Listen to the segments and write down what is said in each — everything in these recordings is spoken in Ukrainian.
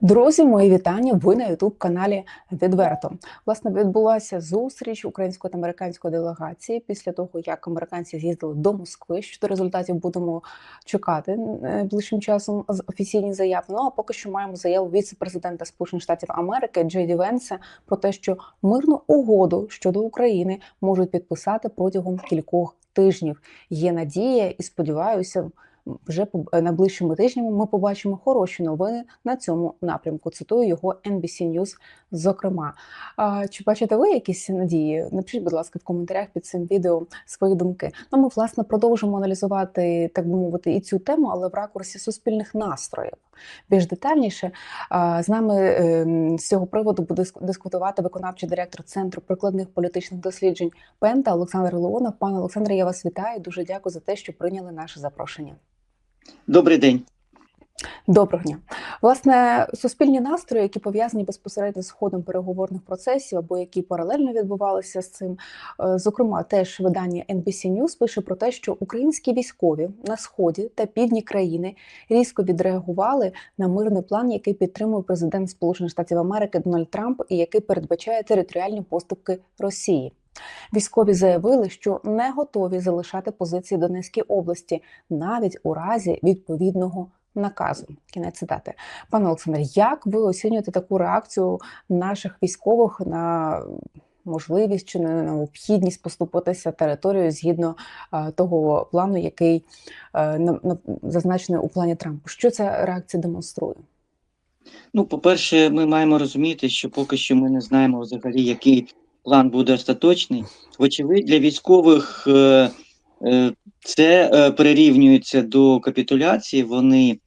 Друзі, мої вітання. Ви на Ютуб каналі Відверто. Власне, відбулася зустріч української та американської делегації після того, як американці з'їздили до Москви. Щодо результатів будемо чекати е, ближчим часом з офіційні заяви. Ну а поки що маємо заяву віце-президента Сполучених Штатів Америки Джей Ді Венса про те, що мирну угоду щодо України можуть підписати протягом кількох тижнів. Є надія, і сподіваюся, вже поб- найближчими тижнями ми побачимо хороші новини на цьому напрямку. Цитую його NBC News, зокрема. Чи бачите ви якісь надії? Напишіть, будь ласка, в коментарях під цим відео свої думки. Ну, ми власне продовжимо аналізувати, так би мовити, і цю тему, але в ракурсі суспільних настроїв. Більш детальніше з нами ем, з цього приводу буде ск- дискутувати виконавчий директор Центру прикладних політичних досліджень Пента Олександр Леонов. Пане Олександре, я вас вітаю. Дуже дякую за те, що прийняли наше запрошення. Добрий день. Доброго дня. Власне, суспільні настрої, які пов'язані безпосередньо з ходом переговорних процесів або які паралельно відбувалися з цим. Е, Зокрема, теж видання NBC News пише про те, що українські військові на сході та півдні країни різко відреагували на мирний план, який підтримує президент Сполучених Штатів Америки Дональд Трамп і який передбачає територіальні поступки Росії. Військові заявили, що не готові залишати позиції Донецькій області навіть у разі відповідного наказу. Кінець цитати. Пане Олександре, як ви оцінюєте таку реакцію наших військових на можливість чи на необхідність поступитися територією згідно того плану, який е, на, на, зазначений у плані Трампа? Що ця реакція демонструє? Ну, по-перше, ми маємо розуміти, що поки що ми не знаємо взагалі, який план буде остаточний. Вочевидь, для військових е, е, це е, прирівнюється до капітуляції. Вони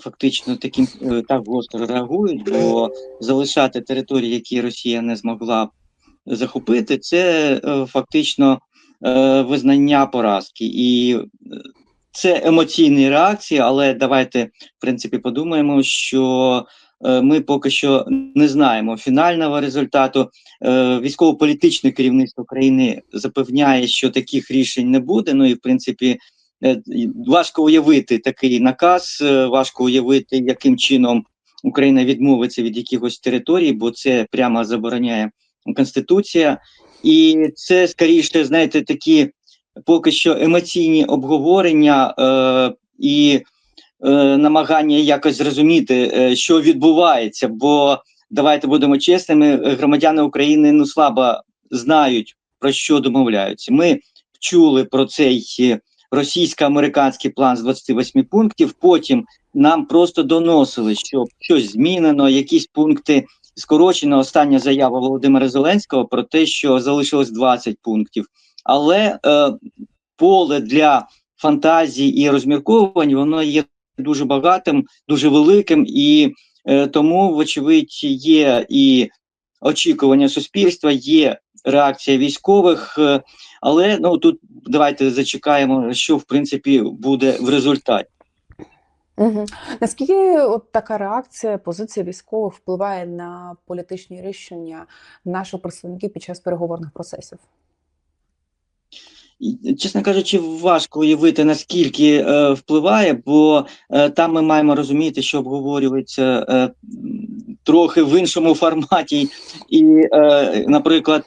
фактично таким так гостро реагують, бо залишати території, які Росія не змогла захопити, це фактично визнання поразки. І це емоційні реакції, але давайте, в принципі, подумаємо, що ми поки що не знаємо фінального результату. Е, Військово-політичне керівництво країни запевняє, що таких рішень не буде. Ну і в принципі, е, важко уявити такий наказ, е, важко уявити, яким чином Україна відмовиться від якихось територій, бо це прямо забороняє Конституція. І це скоріше, знаєте, такі поки що емоційні обговорення е, і е, намагання якось зрозуміти, е, що відбувається. Бо давайте будемо чесними, громадяни України ну слабо знають про що домовляються. Ми чули про цей е, російсько-американський план з 28 пунктів. Потім нам просто доносили, що щось змінено, якісь пункти скорочено. Остання заява Володимира Зеленського про те, що залишилось 20 пунктів. Але е, поле для фантазій і розмірковувань воно є дуже багатим, дуже великим, і е, тому, вочевидь, є і очікування суспільства, є реакція військових. Е, але ну тут давайте зачекаємо, що в принципі буде в результаті. Угу. Наскільки от така реакція, позиція військових впливає на політичні рішення наших представників під час переговорних процесів? Чесно кажучи, важко уявити наскільки е, впливає, бо е, там ми маємо розуміти, що обговорюється е, трохи в іншому форматі. І, е, наприклад,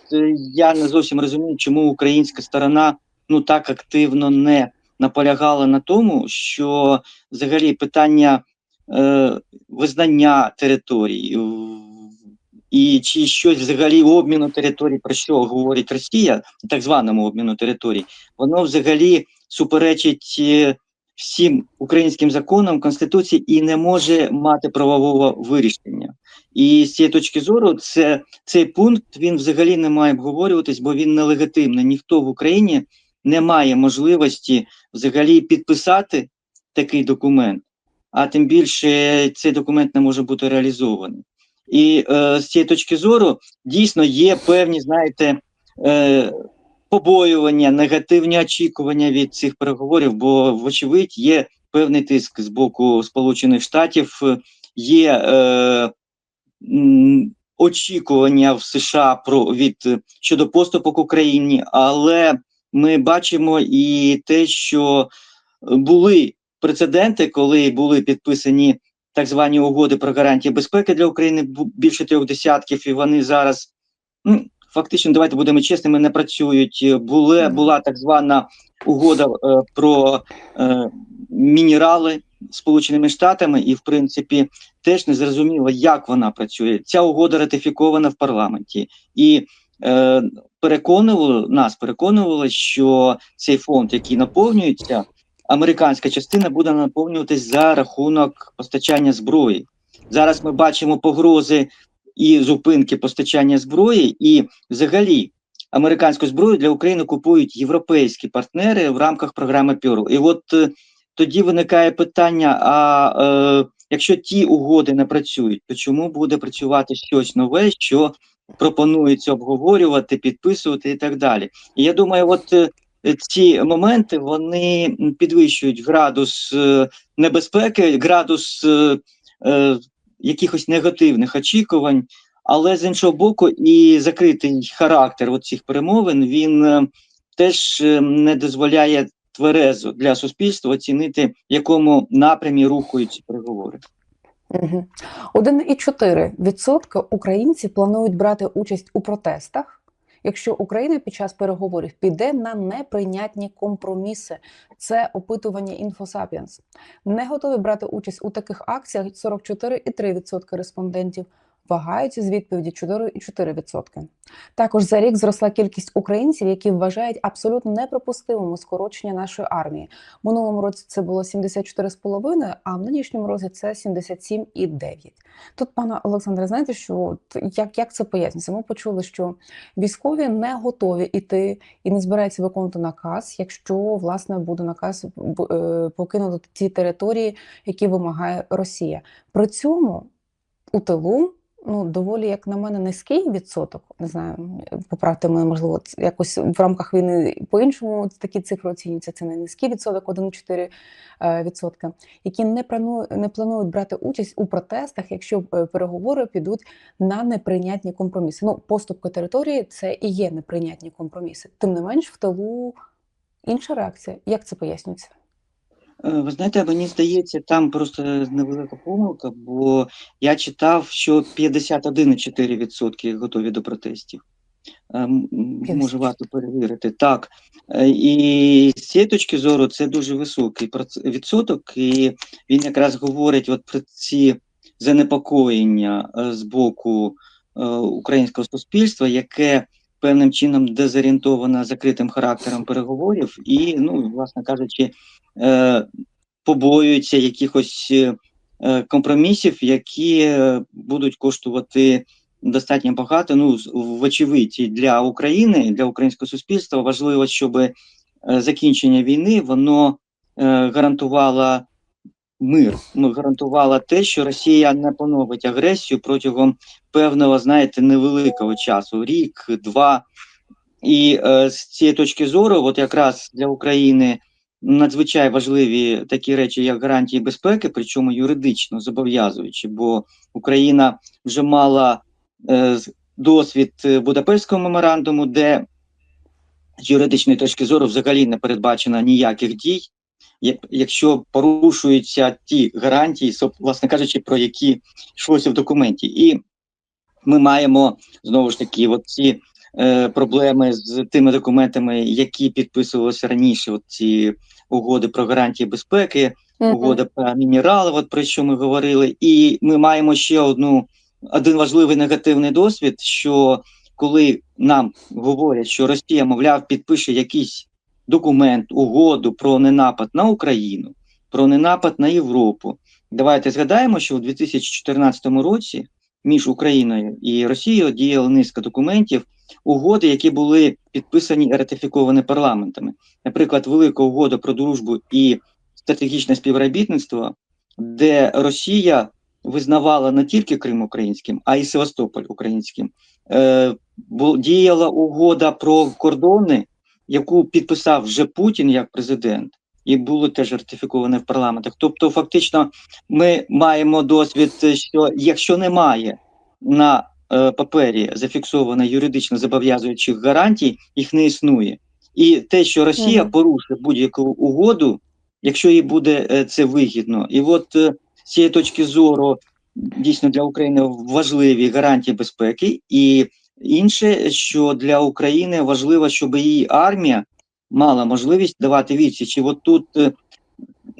я не зовсім розумію, чому українська сторона ну так активно не наполягала на тому, що взагалі питання е, визнання територій. І чи щось взагалі обміну територій, про що говорить Росія, так званому обміну територій, воно взагалі суперечить е, всім українським законам Конституції і не може мати правового вирішення. І з цієї точки зору, це цей пункт він взагалі не має обговорюватись, бо він нелегітимний. Ніхто в Україні не має можливості взагалі підписати такий документ, а тим більше цей документ не може бути реалізований. І е, з цієї точки зору дійсно є певні, знаєте, е, побоювання, негативні очікування від цих переговорів, бо, вочевидь, є певний тиск з боку Сполучених Штатів, є е, очікування в США про від щодо поступок Україні, але ми бачимо і те, що були прецеденти, коли були підписані так звані угоди про гарантії безпеки для України більше трьох десятків, і вони зараз ну, фактично, давайте будемо чесними, не працюють. Були, була так звана угода е, про е, мінерали Сполученими Штатами, і в принципі теж не зрозуміло, як вона працює. Ця угода ратифікована в парламенті і е, переконувало нас, переконувало, що цей фонд, який наповнюється, американська частина буде наповнюватись за рахунок постачання зброї. Зараз ми бачимо погрози і зупинки постачання зброї, і взагалі американську зброю для України купують європейські партнери в рамках програми Пюрл. І от е, тоді виникає питання: а е, якщо ті угоди не працюють, то чому буде працювати щось нове, що пропонується обговорювати, підписувати і так далі? І я думаю, от е, ці моменти вони підвищують градус е, небезпеки, градус е, е, якихось негативних очікувань. Але з іншого боку, і закритий характер цих перемовин він е, теж не дозволяє тверезо для суспільства оцінити, в якому напрямі рухаються переговори. Угу. 1,4% українців планують брати участь у протестах, якщо Україна під час переговорів піде на неприйнятні компроміси. Це опитування InfoSapiens. Не готові брати участь у таких акціях 44,3% респондентів. Вагаються з відповіді 4,4%. Також за рік зросла кількість українців, які вважають абсолютно неприпустимим скорочення нашої армії. Минулому році це було 74,5%, а в нинішньому році це 77,9%. Тут, пане Олександре, знаєте, що як, як це пояснюється? Ми почули, що військові не готові іти і не збираються виконувати наказ, якщо власне буде наказ е, покинути ті території, які вимагає Росія. При цьому у тилу. Ну, доволі, як на мене, низький відсоток. Не знаю, поправте мене, можливо, якось в рамках війни по-іншому такі цифри оцінюються. Це не низький відсоток, 1,4 е, відсотка, які не планують, не планують брати участь у протестах, якщо е, переговори підуть на неприйнятні компроміси. Ну, поступки території це і є неприйнятні компроміси. Тим не менш, в тилу інша реакція. Як це пояснюється? Е, Ви знаєте, мені здається, там просто невелика помилка, бо я читав, що 51,4% готові до протестів. Е, м, м, 50. Може варто перевірити. Так. Е, І з цієї точки зору це дуже високий відсоток, і він якраз говорить от про ці занепокоєння е, з боку українського суспільства, яке певним чином дезорієнтовано закритим характером переговорів, і, ну, власне кажучи, е, побоюються якихось е, е, компромісів, які е, будуть коштувати достатньо багато. Ну, вочевидь, для України, для українського суспільства важливо, щоб закінчення війни воно гарантувало мир, ну, гарантувало те, що Росія не поновить агресію протягом певного, знаєте, невеликого часу, рік, два. І е, з цієї точки зору, от якраз для України надзвичай важливі такі речі, як гарантії безпеки, причому юридично зобов'язуючі, бо Україна вже мала е, досвід е, Будапештського меморандуму, де з юридичної точки зору взагалі не передбачено ніяких дій, якщо порушуються ті гарантії, власне кажучи, про які йшлося в документі. І ми маємо знову ж таки от ці е, проблеми з тими документами, які підписувалися раніше, от ці угоди про гарантії безпеки, угода про мінерали, от про що ми говорили. І ми маємо ще одну один важливий негативний досвід, що коли нам говорять, що Росія, мовляв, підпише якийсь документ, угоду про ненапад на Україну, про ненапад на Європу. Давайте згадаємо, що у 2014 році між Україною і Росією діяла низка документів, угоди, які були підписані і ратифіковані парламентами. Наприклад, велика угода про дружбу і стратегічне співробітництво, де Росія визнавала не тільки Крим українським, а й Севастополь українським. Е, діяла угода про кордони, яку підписав вже Путін як президент, і було теж ратифіковане в парламентах. Тобто, фактично, ми маємо досвід, що якщо немає на е, папері зафіксовано юридично зобов'язуючих гарантій, їх не існує. І те, що Росія Мгм. порушить будь-яку угоду, якщо їй буде е, це вигідно, і от е, з цієї точки зору дійсно для України важливі гарантії безпеки, і інше, що для України важливо, щоб її армія мала можливість давати відсіч. І от тут е,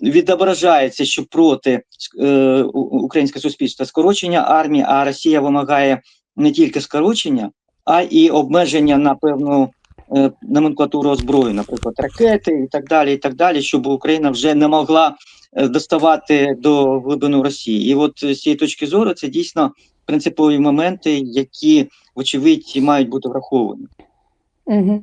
відображається, що проти е, у- українське скорочення армії, а Росія вимагає не тільки скорочення, а і обмеження на певну е, номенклатуру озброї, наприклад, ракети і так далі, і так далі, щоб Україна вже не могла е, доставати до глибину Росії. І от з цієї точки зору це дійсно принципові моменти, які, вочевидь, мають бути враховані. Угу.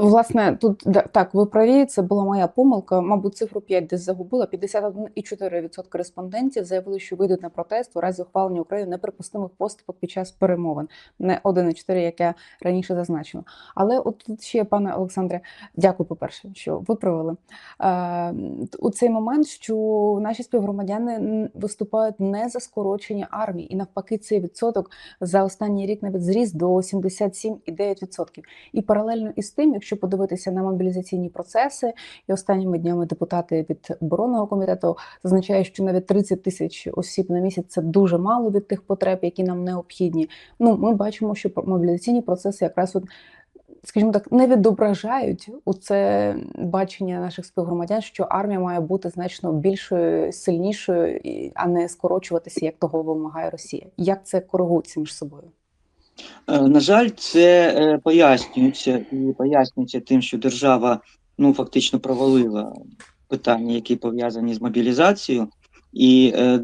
Власне, тут так, ви праві, це була моя помилка. Мабуть, цифру 5 десь загубила. 51,4% респондентів заявили, що вийдуть на протест у разі ухвалення Україною неприпустимих поступок під час перемовин, не 1,4, як я раніше зазначила. Але от тут ще, пане Олександре, дякую, по-перше, що виправили е, у цей момент, що наші співгромадяни виступають не за скорочення армії, і навпаки, цей відсоток за останній рік навіть зріс до 77,9%. І паралельно із тим, якщо подивитися на мобілізаційні процеси, і останніми днями депутати від оборонного комітету зазначають, що навіть 30 тисяч осіб на місяць це дуже мало від тих потреб, які нам необхідні. Ну, ми бачимо, що мобілізаційні процеси якраз от. Скажімо так, не відображають у це бачення наших співгромадян, що армія має бути значно більшою, сильнішою, а не скорочуватися, як того вимагає Росія. Як це коригується між собою? Е, На жаль, це е, пояснюється і пояснюється тим, що держава ну фактично провалила питання, які пов'язані з мобілізацією. І е,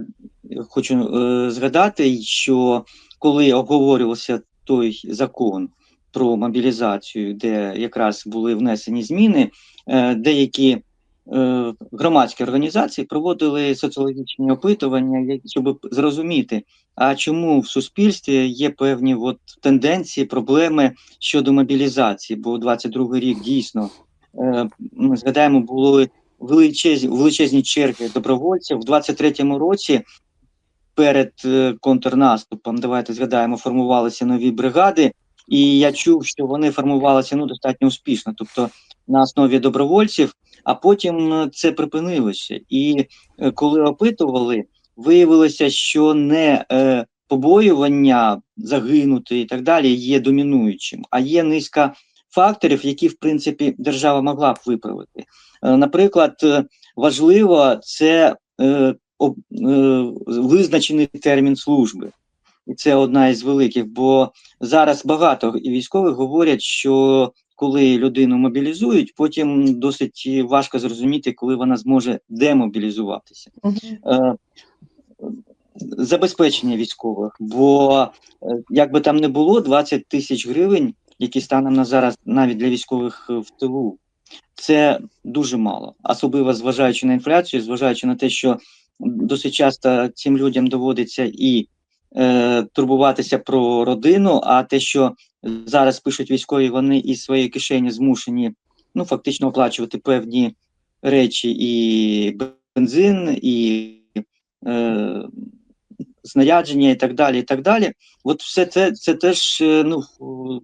хочу е, згадати, що коли обговорювався той закон про мобілізацію, де якраз були внесені зміни, е, деякі громадські організації проводили соціологічні опитування, щоб зрозуміти, а чому в суспільстві є певні от тенденції, проблеми щодо мобілізації? Бо 22 рік дійсно е, ми згадаємо, були величезні, величезні черги добровольців. В 23-му році перед е, контрнаступом, давайте згадаємо, формувалися нові бригади, і я чув, що вони формувалися ну достатньо успішно, тобто на основі добровольців. А потім е, це припинилося. І е, коли опитували, виявилося, що не е, побоювання загинути і так далі є домінуючим, а є низка факторів, які в принципі держава могла б виправити. Е, наприклад, е, важливо це е, об, е, визначений термін служби. І це одна із великих, бо зараз багато військових говорять, що коли людину мобілізують, потім досить важко зрозуміти, коли вона зможе демобілізуватися. Е, забезпечення військових, бо е, як би там не було, 20 тисяч гривень, які станом на зараз навіть для військових е, в тилу, це дуже мало, особливо зважаючи на інфляцію, зважаючи на те, що досить часто цим людям доводиться і е, турбуватися про родину, а те, що зараз пишуть військові, вони із своєї кишені змушені ну фактично оплачувати певні речі, і бензин, і е, знарядження, і так далі. і так далі. От все це це теж, е, ну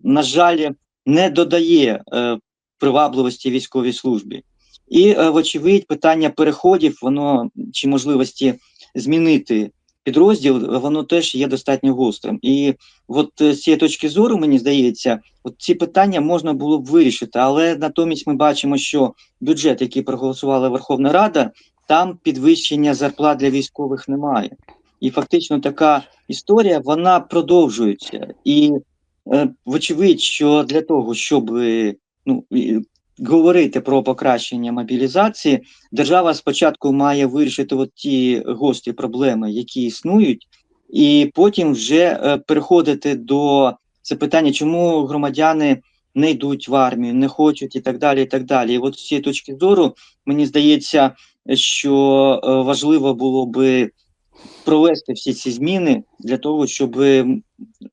на жаль, не додає е, привабливості військовій службі. І, е, вочевидь, питання переходів, воно чи можливості змінити підрозділ, воно теж є достатньо гострим. І от е, з цієї точки зору, мені здається, от ці питання можна було б вирішити, але натомість ми бачимо, що бюджет, який проголосувала Верховна Рада, там підвищення зарплат для військових немає. І фактично така історія вона продовжується. І е, вочевидь, що для того, щоб е, ну, говорити про покращення мобілізації, держава спочатку має вирішити от ті гострі проблеми, які існують, і потім вже е, переходити до це питання, чому громадяни не йдуть в армію, не хочуть і так далі. І так далі. І от з цієї точки зору мені здається, що е, важливо було би провести всі ці зміни для того, щоб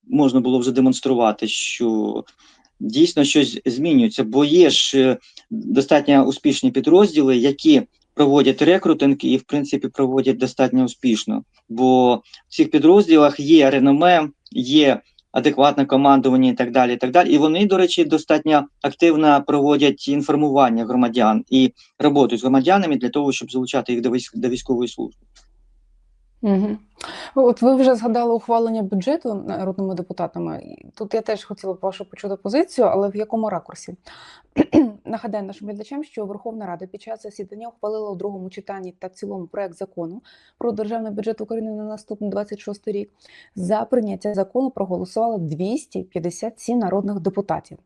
можна було вже демонструвати, що дійсно щось змінюється, бо є ж е, достатньо успішні підрозділи, які проводять рекрутинг і, в принципі, проводять достатньо успішно. Бо в цих підрозділах є реноме, є адекватне командування і так далі. І так далі. І вони, до речі, достатньо активно проводять інформування громадян і роботу з громадянами для того, щоб залучати їх до військ- до військової служби. Угу. От ви вже згадали ухвалення бюджету народними депутатами. Тут я теж хотіла вашу почути позицію, але в якому ракурсі? Нагадаю нашим глядачам, що Верховна Рада під час засідання ухвалила у другому читанні та цілому проект закону про державний бюджет України на наступний 26 рік. За прийняття закону проголосувало 257 народних депутатів.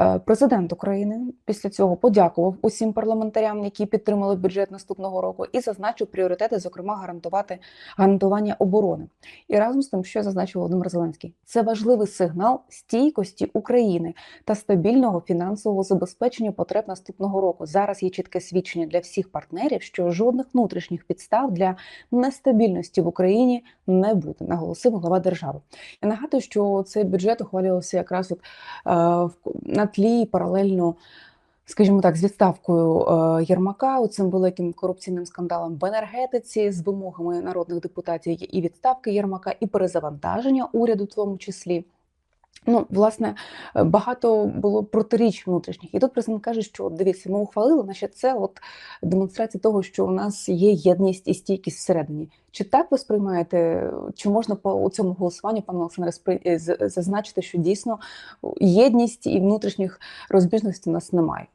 Е, Президент України після цього подякував усім парламентарям, які підтримали бюджет наступного року, і зазначив пріоритети, зокрема, гарантувати гарантування оборони. І разом з тим, що зазначив Володимир Зеленський, це важливий сигнал стійкості України та стабільного фінансового забезпечення потреб наступного року. Зараз є чітке свідчення для всіх партнерів, що жодних внутрішніх підстав для нестабільності в Україні не буде, наголосив глава держави. Я нагадую, що цей бюджет ухвалювався якраз от, е, на тлі паралельно. Скажімо так, з відставкою е, Єрмака, цим великим корупційним скандалом в енергетиці, з вимогами народних депутатів і відставки Єрмака, і перезавантаження уряду, в тому числі. Ну, власне, е, багато було протиріч внутрішніх. І тут президент каже, що дивіться, ми ухвалили, значить, це от демонстрація того, що у нас є єдність і стійкість всередині. Чи так ви сприймаєте? Чи можна по у цьому голосуванні, пане Олександре, е, зазначити, що дійсно єдність і внутрішніх розбіжностей у нас немає?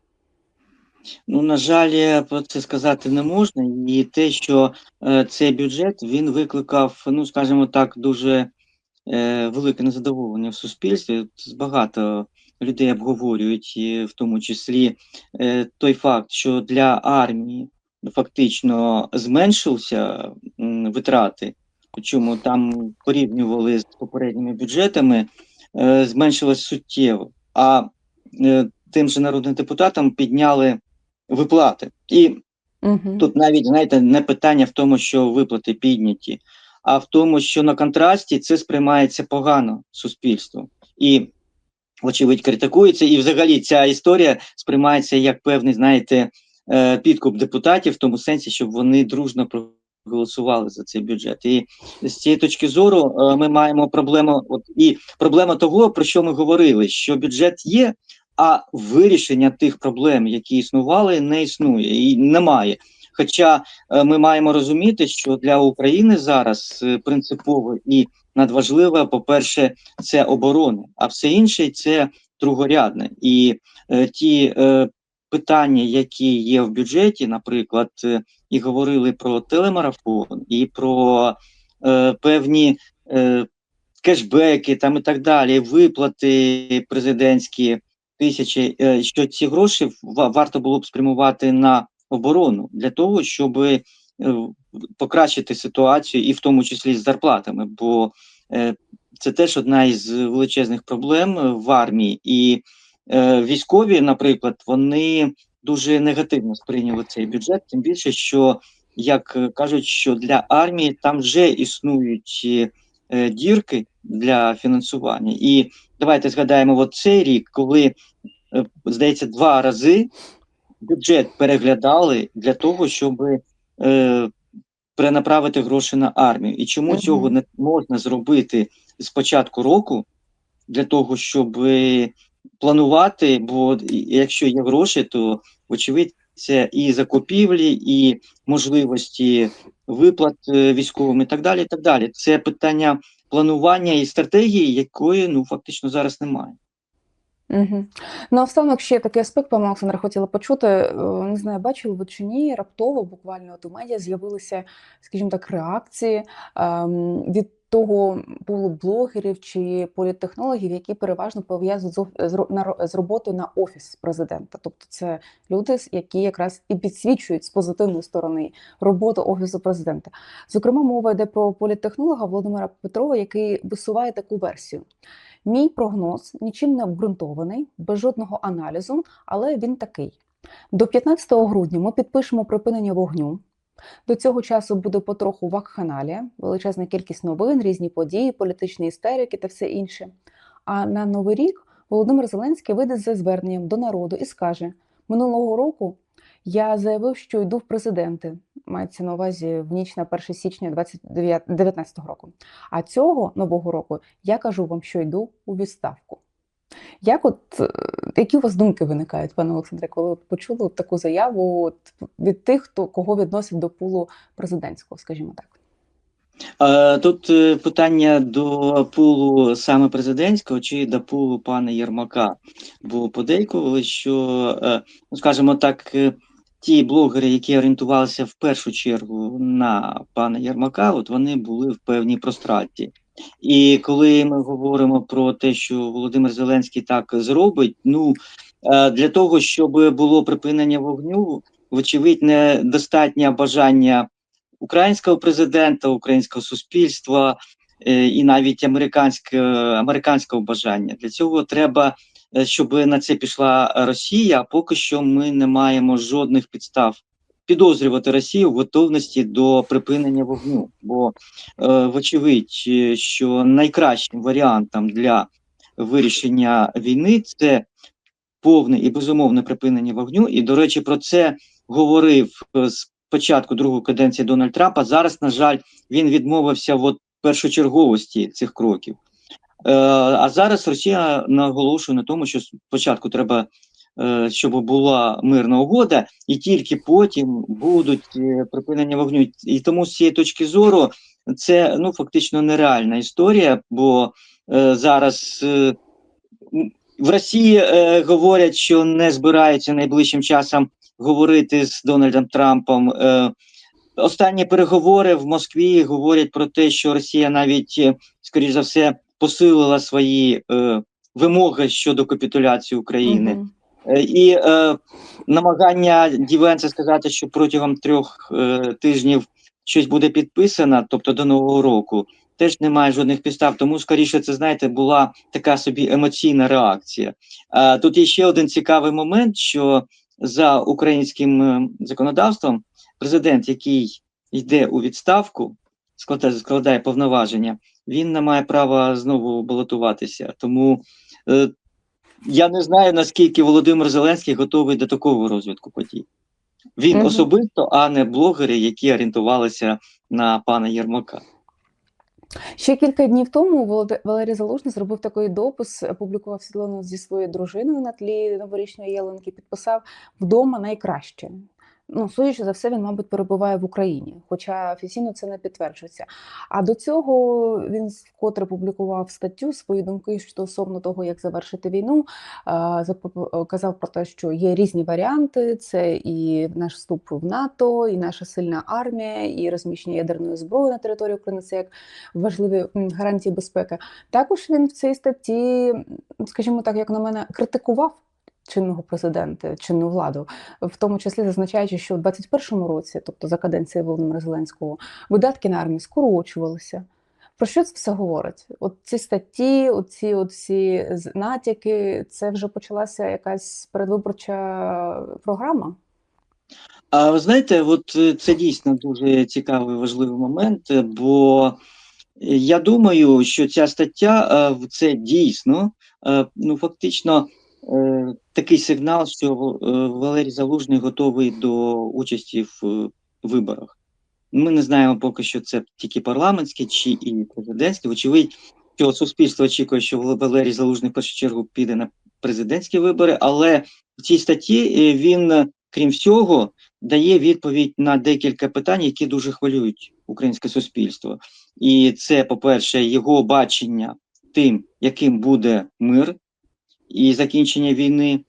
Ну, на жаль, про це сказати не можна. І те, що е, цей бюджет він викликав, ну скажімо так, дуже велике незадоволення в суспільстві. Багато людей обговорюють, і в тому числі е, той факт, що для армії фактично зменшився м, витрати, причому там порівнювали з попередніми бюджетами, е, зменшилось суттєво. А е, тим же народним депутатам підняли виплати. І Угу. Тут навіть знаєте, не питання в тому, що виплати підняті, а в тому, що на контрасті це сприймається погано суспільством. І, вочевидь, критикується. І взагалі ця історія сприймається як певний, знаєте, е, підкуп депутатів в тому сенсі, щоб вони дружно проголосували за цей бюджет. І з цієї точки зору е, ми маємо проблему. От і проблема того, про що ми говорили, що бюджет є. А вирішення тих проблем, які існували, не існує і немає. Хоча е, ми маємо розуміти, що для України зараз е, принципово і надважливо, по-перше, це оборона, а все інше це другорядне. І е, ті е, питання, які є в бюджеті, наприклад, е, і говорили про телемарафон, і про е, певні е, кешбеки там і так далі, виплати президентські тисячі, що ці гроші варто було б спрямувати на оборону для того, щоб е, покращити ситуацію, і в тому числі з зарплатами, бо е, це теж одна із величезних проблем в армії, і е, військові, наприклад, вони дуже негативно сприйняли цей бюджет, тим більше, що як кажуть, що для армії там вже існують дірки для фінансування. І давайте згадаємо от цей рік, коли здається, два рази бюджет переглядали для того, щоб е, перенаправити гроші на армію. І чому Мгм. цього не можна зробити з початку року для того, щоб е, планувати? Бо якщо є гроші, то вочевидь це і закупівлі, і можливості виплат е, військовим, і так далі. І так далі. Це питання планування і стратегії, якої ну фактично зараз немає. Угу. Наостанок ще такий аспект, пане Олександре, хотіла почути. Е, Не знаю, бачили ви чи ні, раптово, буквально от у медіа з'явилися, скажімо так, реакції ем, від того було блогерів чи політтехнологів, які переважно пов'язують з роботою на офіс президента. Тобто це люди, які якраз і підсвічують з позитивної сторони роботу офісу президента. Зокрема, мова йде про політтехнолога Володимира Петрова, який висуває таку версію. Мій прогноз нічим не обґрунтований, без жодного аналізу, але він такий: до 15 грудня ми підпишемо припинення вогню. До цього часу буде потроху вакханалія, величезна кількість новин, різні події, політичні істерики та все інше. А на новий рік Володимир Зеленський вийде за зверненням до народу і скаже: минулого року я заявив, що йду в президенти. Мається на увазі в ніч на 1 січня 2019 року. А цього нового року я кажу вам, що йду у відставку. Як от е, які у вас думки виникають, пане Олександре, коли от почули от таку заяву от від тих, хто кого відносять до пулу президентського, скажімо так? Тут е, питання до пулу саме президентського чи до пулу пана Єрмака. Бо подейкували, що, е, ну скажімо так, ті блогери, які орієнтувалися в першу чергу на пана Єрмака, от вони були в певній простраті. І коли ми говоримо про те, що Володимир Зеленський так зробить, ну е, для того, щоб було припинення вогню, вочевидь, недостатнє бажання українського президента, українського суспільства е, і навіть американське, американського бажання. Для цього треба, щоб на це пішла Росія. А поки що ми не маємо жодних підстав підозрювати Росію в готовності до припинення вогню. Бо, е, вочевидь, е, що найкращим варіантом для вирішення війни це повне і безумовне припинення вогню. І, до речі, про це говорив е, з початку другої каденції Дональд Трампа. Зараз, на жаль, він відмовився в першочерговості цих кроків. Е, а зараз Росія наголошує на тому, що спочатку треба, е, щоб була мирна угода, і тільки потім будуть е, припинення вогню. І тому з цієї точки зору це ну фактично нереальна історія, бо зараз в Росії говорять, що не збираються найближчим часом говорити з Дональдом Трампом. Останні переговори в Москві говорять про те, що Росія навіть, скоріш за все, посилила свої е, вимоги щодо капітуляції України. Е, І е, намагання Дівенса сказати, що протягом трьох е, тижнів щось буде підписано, тобто до нового року, теж немає жодних підстав. Тому, скоріше, це знаєте, була така собі емоційна реакція. Е, тут є ще один цікавий момент, що за українським е, законодавством президент, який йде у відставку, складає, складає повноваження, він не має права знову балотуватися. Тому е, я не знаю, наскільки Володимир Зеленський готовий до такого розвитку подій. Він Мгм. особисто, а не блогери, які орієнтувалися на пана Єрмака. Ще кілька днів тому Валерій Залужний зробив такий допис, опублікував світлину зі своєю дружиною на тлі новорічної ялинки, підписав вдома найкраще. Ну, судячи за все, він, мабуть, перебуває в Україні, хоча офіційно це не підтверджується. А до цього він вкотре публікував статтю свої думки стосовно того, як завершити війну. А, Казав про те, що є різні варіанти: це і наш вступ в НАТО, і наша сильна армія, і розміщення ядерної зброї на території України. Це як важливі гарантії безпеки. Також він в цій статті, скажімо так, як на мене, критикував чинного президента, чинну владу, в тому числі зазначаючи, що у 21-му році, тобто за каденції Володимира Зеленського, видатки на армію скорочувалися. Про що це все говорить? От ці статті, оці от натяки, це вже почалася якась передвиборча програма. А ви знаєте, от е, це дійсно дуже цікавий важливий момент, е, бо я думаю, що ця стаття е, це дійсно ну фактично е, такий сигнал, що е, Валерій Залужний готовий до участі в е, виборах. Ми не знаємо поки що це тільки парламентські чи і президентські. Вочевидь, що суспільство очікує, що Валерій Залужний в першу чергу піде на президентські вибори, але в цій статті е, він, е, крім всього, дає відповідь на декілька питань, які дуже хвилюють українське суспільство. І це, по-перше, його бачення тим, яким буде мир і закінчення війни,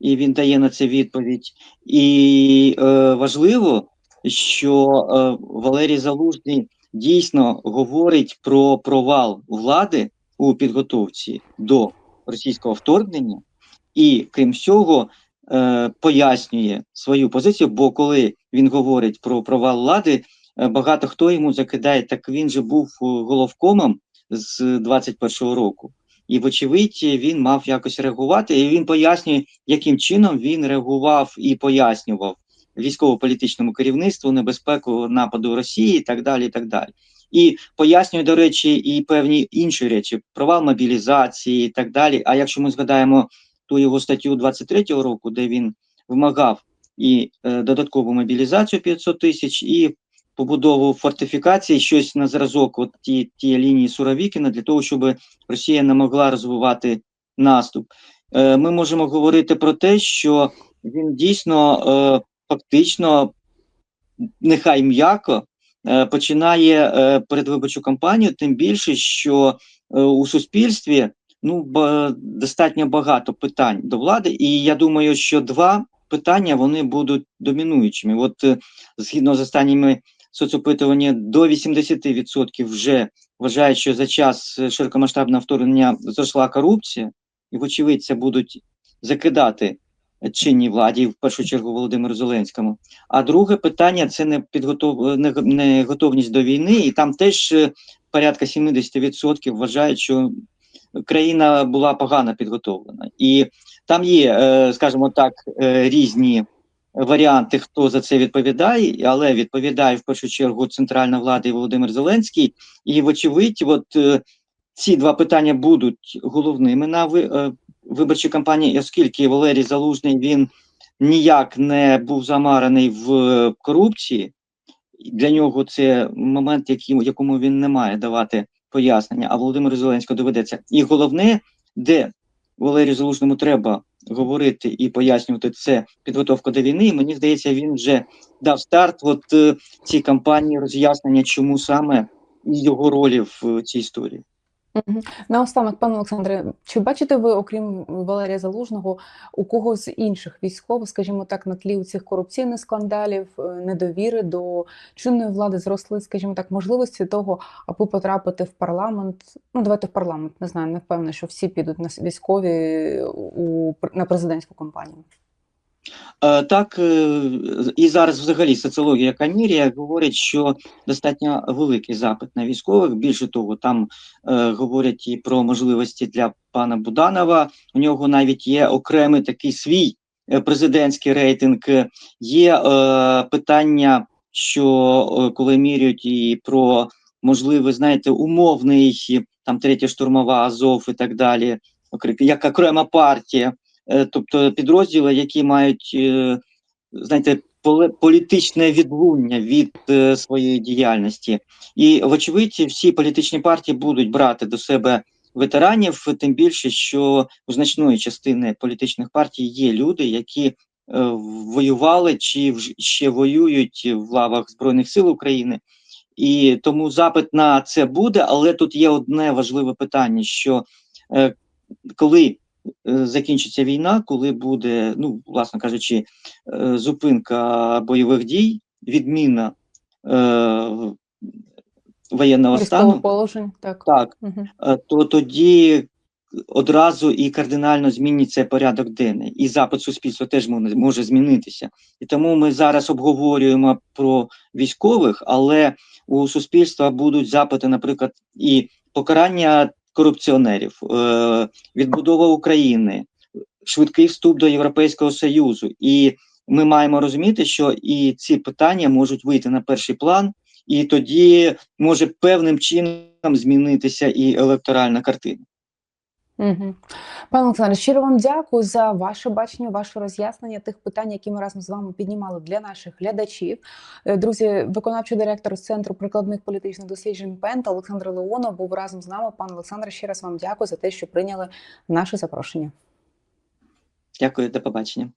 і він дає на це відповідь. І е, важливо, що е, Валерій Залужний дійсно говорить про провал влади у підготовці до російського вторгнення, і крім всього, е, пояснює свою позицію. Бо коли він говорить про провал влади, е, багато хто йому закидає, так він же був е, головкомом з 21-го року. І, вочевидь, він мав якось реагувати, і він пояснює, яким чином він реагував і пояснював військово-політичному керівництву небезпеку нападу Росії і так далі. І так далі. І пояснює, до речі, і певні інші речі, провал мобілізації і так далі. А якщо ми згадаємо ту його статтю 23-го року, де він вимагав і е, додаткову мобілізацію 500 тисяч, і побудову фортифікації, щось на зразок от ті, ті лінії Суровікіна, для того, щоб Росія не могла розвивати наступ. Е, ми можемо говорити про те, що він дійсно е, фактично, нехай м'яко, е, починає е, передвиборчу кампанію, тим більше, що е, у суспільстві ну ба- достатньо багато питань до влади, і я думаю, що два питання вони будуть домінуючими. От е, згідно з останніми соцопитування, до 80% вже вважають, що за час е, широкомасштабного вторгнення зросла корупція, і, вочевидь, це будуть закидати чинній владі, в першу чергу Володимиру Зеленському. А друге питання це не підготов... не, не готовність до війни, і там теж е, порядка 70% вважають, що країна була погано підготовлена. І там є, е, скажімо так, е, різні варіанти, хто за це відповідає, але відповідає в першу чергу центральна влада і Володимир Зеленський. І, вочевидь, от е, ці два питання будуть головними на е, виборчій кампанії, оскільки Валерій Залужний він ніяк не був замараний в корупції. Для нього це момент, який, якому він не має давати пояснення, а Володимиру Зеленському доведеться. І головне, де Валерію Залужному треба говорити і пояснювати це підготовка до війни. І мені здається, він вже дав старт от е, цій кампанії роз'яснення, чому саме і його ролі в е, цій історії. Мгм. Наостанок, пане Олександре, чи бачите ви, окрім Валерія Залужного, у когось з інших військових, скажімо так, на тлі цих корупційних скандалів, е, недовіри до чинної влади зросли, скажімо так, можливості того, аби потрапити в парламент? Ну, давайте в парламент, не знаю, не впевнена, що всі підуть на с- військові у на президентську кампанію. Е, Так, е, і зараз взагалі соціологія яка міряє, говорить, що достатньо великий запит на військових. Більше того, там е, говорять і про можливості для пана Буданова. У нього навіть є окремий такий свій е, президентський рейтинг. Є е, питання, що коли міряють і про можливий, знаєте, умовний там третя штурмова Азов і так далі, окрі- як окрема партія. Е, тобто підрозділи, які мають е, знаєте, політичне відлуння від е, своєї діяльності. І, вочевидь, всі політичні партії будуть брати до себе ветеранів, тим більше, що у значної частини політичних партій є люди, які воювали чи ще воюють в лавах Збройних сил України. І тому запит на це буде, але тут є одне важливе питання: що е, коли закінчиться війна, коли буде, ну, власне кажучи, е, зупинка бойових дій, відміна е, воєнного стану, положень, так. так, е, то тоді одразу і кардинально зміниться порядок денний, і запит суспільства теж може, може змінитися. І тому ми зараз обговорюємо про військових, але у суспільства будуть запити, наприклад, і покарання корупціонерів, е, відбудова України, швидкий вступ до Європейського Союзу. І ми маємо розуміти, що і ці питання можуть вийти на перший план, і тоді може певним чином змінитися і електоральна картина. Пане Олександре, щиро вам дякую за ваше бачення, ваше роз'яснення тих питань, які ми разом з вами піднімали для наших глядачів. Е, Друзі, виконавчий директор з центру прикладних політичних досліджень Пента Олександр Леонов був разом з нами. Пане Олександре, ще раз вам дякую за те, що прийняли наше запрошення. Дякую, до побачення.